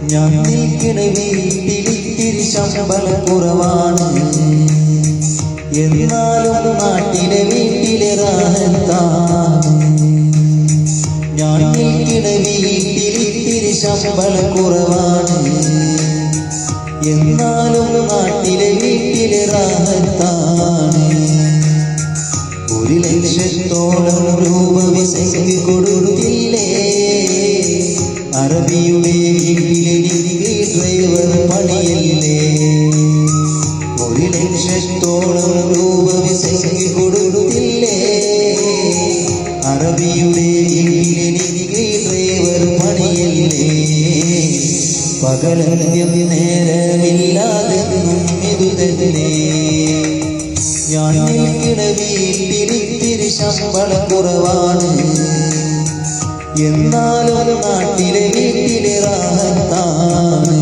ഞാൻ നിൽക്കണ വീട്ടിലിത്തിരി ശമ്പളം കുറവാണ്. എന്നാലും നാട്ടിലെ വീട്ടിലെ റാഹത്താണ് ഞാൻ നിൽക്കണ വീട്ടിലിത്തിരി ശമ്പളം കുറവാണ്. എന്നാലും നാട്ടിലെ വീട്ടിലെ റാഹത്താണ് ഒരു ലക്ഷത്തോളം രൂപ വിസയ്ക്ക് കൊടുത്തില്ലേ? അറബിയുടെ വീട്ടിലെനിക്ക് ഡ്രൈവർ പണിയല്ലേ? ഒരു ലക്ഷത്തോളം രൂപ വിസയ്ക്ക് കൊടുത്തില്ലേ? അറബിയുടെ പകലന്ത്യം നേരമില്ലാതെന്നും ഇതു ഞാൻ നിൽക്കണ വീട്ടിലിത്തിരി ശമ്പളം കുറവാണ് എന്നാലും നാട്ടിലെ വീട്ടിലെ റാഹത്താണ്.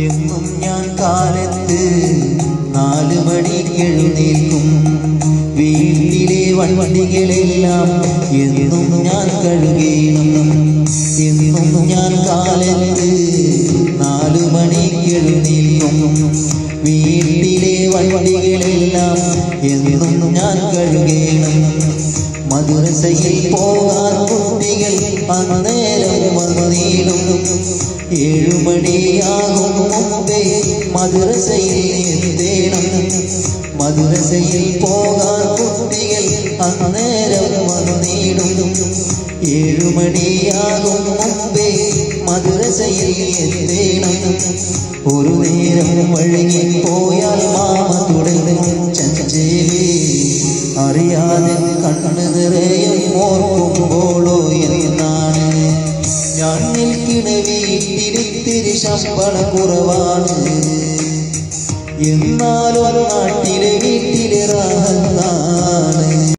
എന്നും ഞാൻ കാലത്ത് നാല് മണിക്ക് എഴുന്നേൽക്കും. വീട്ടിലെ വണ്ടികളെല്ലാം എന്നും ഞാൻ കഴുകേണം. എന്നും ഞാൻ കാലത്ത് നാല് മണിക്ക് എഴുന്നേൽക്കും. വീട്ടിലെ വണ്ടികളെല്ലാം എന്നും ഞാൻ കഴുകേണം. മദ്രസയിൽ പോകാൻ കുട്ടികൾ അന്നേരം വന്നീടും ഏഴുമണിയാകും മുമ്പേ മദ്രസയിൽ എത്തേണം. മദ്രസയിൽ പോകാൻ കുട്ടികൾ അന്നേരം വന്നീടും ഏഴുമണിയാകും മുമ്പേ മദ്രസയിൽ എത്തേണം. ഒരു നേരം വഴുകി പോയാൽ മാമ തുടങ്ങും ചഞ്ചേരി. അറിയാതെ കണ്ണു നിറയും ഞാൻ നിൽക്കണ വീട്ടിലിത്തിരി ശമ്പള കുറവാണ്. എന്നാലും നാട്ടിലെ വീട്ടിലിറങ്ങാൻ